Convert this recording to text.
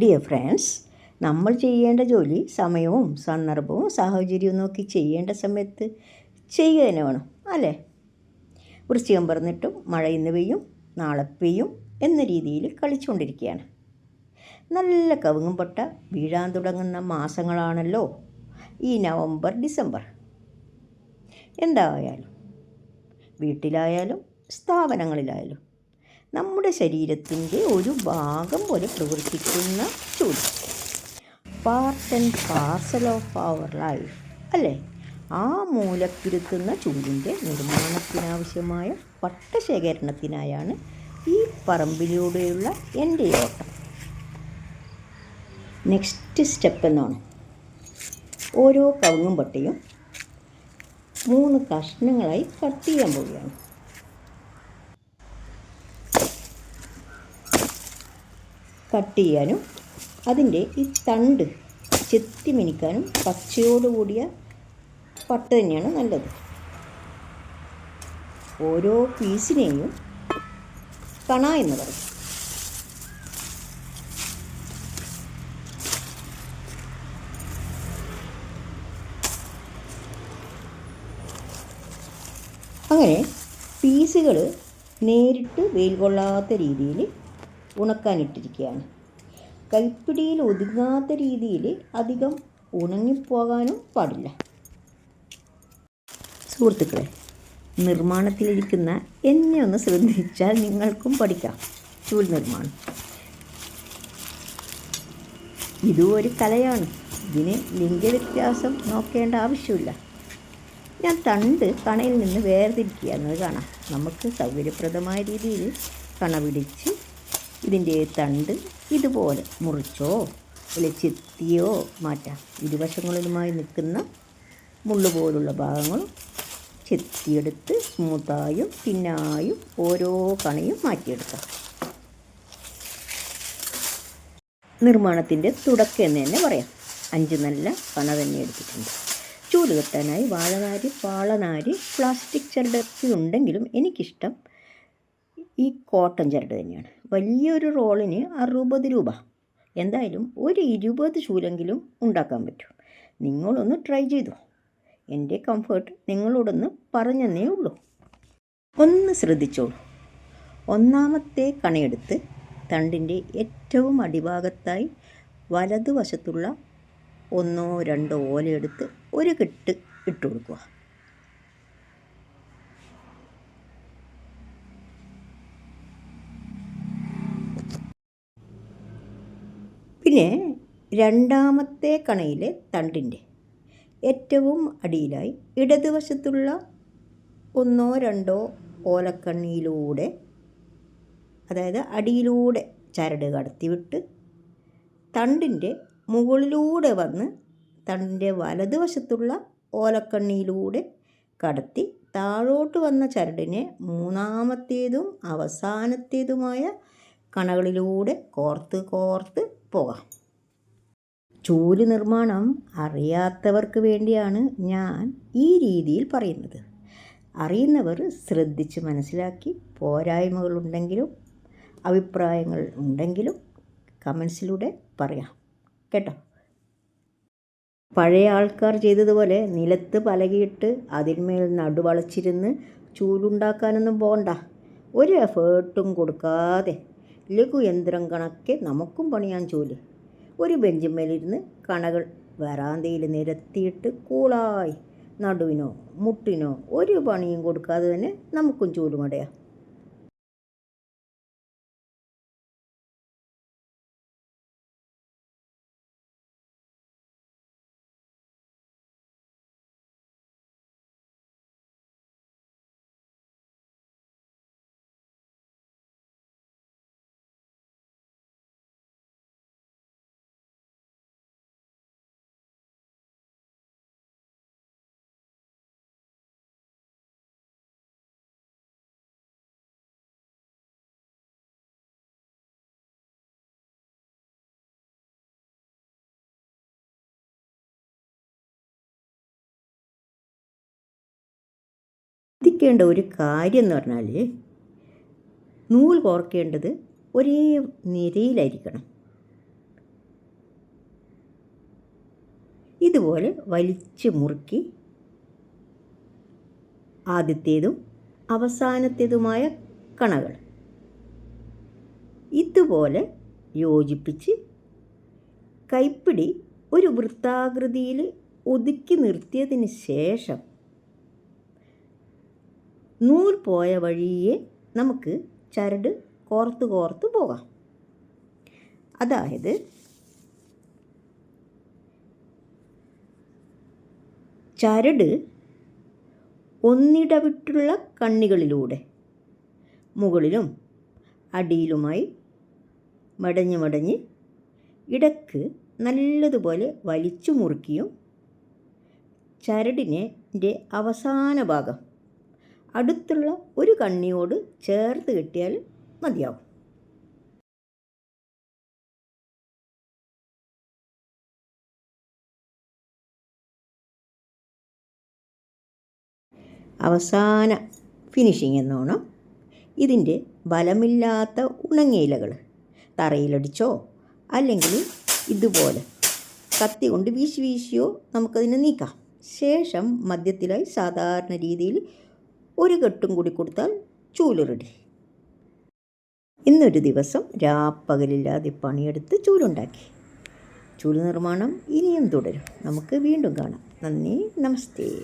Dear friends നമ്മൾ ചെയ്യേണ്ട ജോലി സമയവും സന്ദർഭവും സാഹചര്യവും നോക്കി ചെയ്യേണ്ട സമയത്ത് ചെയ്യുക തന്നെ വേണം അല്ലേ? വൃശ്ചികം പറഞ്ഞിട്ടും മഴ ഇന്ന് പെയ്യും നാളെ പെയ്യും എന്ന രീതിയിൽ കളിച്ചുകൊണ്ടിരിക്കുകയാണ്. നല്ല കവുങ്ങും പൊട്ട വീഴാൻ തുടങ്ങുന്ന മാസങ്ങളാണല്ലോ ഈ നവംബർ ഡിസംബർ. എന്തായാലും വീട്ടിലായാലും സ്ഥാപനങ്ങളിലായാലും നമ്മുടെ ശരീരത്തിന്റെ ഒരു ഭാഗം പോലെ പ്രവർത്തിക്കുന്ന ചൂട് part and parcel of our life അല്ലേ? ആ മൂലക്കിരുത്തുന്ന ചൂടിന്റെ നിർമ്മാണത്തിനാവശ്യമായ പട്ടശേഖരണത്തിനായാണ് ഈ പറമ്പിലൂടെയുള്ള എന്റെ ഓട്ടം. നെക്സ്റ്റ് സ്റ്റെപ്പ് എന്നാണ്. ഓരോ കവുങ്ങും പട്ടയും മൂന്ന് കഷ്ണങ്ങളായി കട്ട് ചെയ്യാൻ പോവുകയാണ്. കട്ട് ചെയ്യാനും അതിന്റെ ഈ തണ്ട് ചെത്തി മിനിക്കാനും പച്ചയോടുകൂടിയ പട്ട് തന്നെയാണ് നല്ലത്. ഓരോ പീസിനെയും കണ എന്ന് പറയും. അങ്ങനെ പീസുകൾ നേരിട്ട് വെയിൽ കൊള്ളാത്ത രീതിയിൽ ഉണക്കാനിട്ടിരിക്കുകയാണ്. കൈപ്പിടിയിൽ ഒതുങ്ങാത്ത രീതിയിൽ അധികം ഉണങ്ങിപ്പോകാനും പാടില്ല. സുഹൃത്തുക്കളെ നിർമ്മാണത്തിലിരിക്കുന്ന എന്നെ ഒന്ന് ശ്രദ്ധിച്ചാൽ നിങ്ങൾക്കും പഠിക്കാം. ചൂൽ നിർമ്മാണം. ഇതും ഒരു കലയാണ്. ഇതിന് ലിംഗവ്യത്യാസം നോക്കേണ്ട ആവശ്യമില്ല. ഞാൻ തണ്ട് കണയിൽ നിന്ന് വേർതിരിക്കുക എന്നത് കാണാം. നമുക്ക് സൗകര്യപ്രദമായ രീതിയിൽ കണ പിടിച്ച് ഇതിന്റെ തണ്ട് ഇതുപോലെ മുറിച്ചോ അല്ലെ ചെത്തിയോ മാറ്റാം. ഇരുവശങ്ങളിലുമായി നിൽക്കുന്ന മുള്ളു പോലുള്ള ഭാഗങ്ങൾ ചെത്തിയെടുത്ത് സ്മൂത്തായും പിന്നായും ഓരോ കണയും മാറ്റിയെടുക്കാം. നിർമ്മാണത്തിന്റെ തുടക്കം എന്ന് തന്നെ പറയാം. അഞ്ച് നല്ല കണ തന്നെ എടുത്തിട്ടുണ്ട്. ചൂട് കെട്ടാനായി വാഴനാരി പാളനാരി പ്ലാസ്റ്റിക് ചരടൊക്കെ ഉണ്ടെങ്കിലും എനിക്കിഷ്ടം ഈ കോട്ടൺ ചരട് തന്നെയാണ്. വലിയൊരു റോളിന് അറുപത് രൂപ. എന്തായാലും ഒരു ഇരുപത് ചൂലെങ്കിലും ഉണ്ടാക്കാൻ പറ്റും. നിങ്ങളൊന്ന് ട്രൈ ചെയ്തു. എന്റെ കംഫേർട്ട് നിങ്ങളോടൊന്ന് പറഞ്ഞെന്നേ ഉള്ളൂ. ഒന്ന് ശ്രദ്ധിച്ചോളൂ. ഒന്നാമത്തെ കണയെടുത്ത് തണ്ടിന്റെ ഏറ്റവും അടിഭാഗത്തായി വലതുവശത്തുള്ള ഒന്നോ രണ്ടോ ഓലയെടുത്ത് ഒരു കെട്ട് ഇട്ട് കൊടുക്കുക പിന്നെ രണ്ടാമത്തെ കണയിലെ തണ്ടിന്റെ ഏറ്റവും അടിയിലായി ഇടതുവശത്തുള്ള ഒന്നോ രണ്ടോ ഓലക്കണ്ണിയിലൂടെ അതായത് അടിയിലൂടെ ചരട് കടത്തിവിട്ട് തണ്ടിന്റെ മുകളിലൂടെ വന്ന് തണ്ടിന്റെ വലതുവശത്തുള്ള ഓലക്കണ്ണിയിലൂടെ കടത്തി താഴോട്ട് വന്ന ചരടിനെ മൂന്നാമത്തേതും അവസാനത്തേതുമായ കണകളിലൂടെ കോർത്ത് കോർത്ത് പോകാം. ജോലി നിർമ്മാണം അറിയാത്തവർക്ക് വേണ്ടിയാണ് ഞാൻ ഈ രീതിയിൽ പറയുന്നത്. അറിയുന്നവർ ശ്രദ്ധിച്ച് മനസ്സിലാക്കി പോരായ്മകൾ ഉണ്ടെങ്കിലും അഭിപ്രായങ്ങൾ ഉണ്ടെങ്കിലും കമൻസിലൂടെ പറയാം. കേട്ടോ? പഴയ ആൾക്കാർ ചെയ്തതുപോലെ നിലത്ത് പലകിയിട്ട് അതിന്മേൽ നടുവളച്ചിരുന്ന് ചൂലുണ്ടാക്കാനൊന്നും പോകണ്ട. ഒരു എഫേർട്ടും കൊടുക്കാതെ ലഘുയന്ത്രം കണക്കെ നമുക്കും പണിയാൻ ജോലി. ഒരു ബെഞ്ചിന്മേലിരുന്ന് കണകൾ വരാന്തയിൽ നിരത്തിയിട്ട് കൂളായി നടുവിനോ മുട്ടിനോ ഒരു പണിയും കൊടുക്കാതെ തന്നെ നമുക്കും ചൂലുമടയാം ശ്രദ്ധിക്കേണ്ട ഒരു കാര്യം എന്ന് പറഞ്ഞാൽ നൂൽ കോർക്കേണ്ടത് ഒരേ നിരയിലായിരിക്കണം. ഇതുപോലെ വലിച്ച് മുറുക്കി ആദ്യത്തേതും അവസാനത്തേതുമായ കണകൾ ഇതുപോലെ യോജിപ്പിച്ച് കൈപ്പിടി ഒരു വൃത്താകൃതിയിൽ ഒതുക്കി നിർത്തിയതിന് ശേഷം നൂൽ പോയ വഴിയെ നമുക്ക് ചരട് കോർത്ത് കോർത്ത് പോകാം. അതായത് ചരട് ഒന്നിടവിട്ടുള്ള കണ്ണികളിലൂടെ മുകളിലും അടിയിലുമായി മടഞ്ഞ് മടഞ്ഞ് ഇടയ്ക്ക് നല്ലതുപോലെ വലിച്ചു മുറുക്കിയും ചരടിനെ അവസാന ഭാഗം അടുത്തുള്ള ഒരു കണ്ണിയോട് ചേർത്ത് കിട്ടിയാൽ മതിയാവും. അവസാന ഫിനിഷിംഗ് എന്നോണം. ഇതിന്റെ ബലമില്ലാത്ത ഉണങ്ങിയ ഇലകൾ തറയിലടിച്ചോ അല്ലെങ്കിൽ ഇതുപോലെ കത്തി കൊണ്ട് വീശി വീശിയോ നമുക്കതിനെ നീക്കാം. ശേഷം മദ്യത്തിലായി സാധാരണ രീതിയിൽ ഒരു കെട്ടും കൂടി കൊടുത്താൽ ചൂൽ റെഡി ഇന്നൊരു ദിവസം രാപ്പകലില്ലാതെ പണിയെടുത്ത് ചൂലുണ്ടാക്കി. ചൂൽ നിർമ്മാണം ഇനിയും തുടരും. നമുക്ക് വീണ്ടും കാണാം. നന്ദി നമസ്തേ.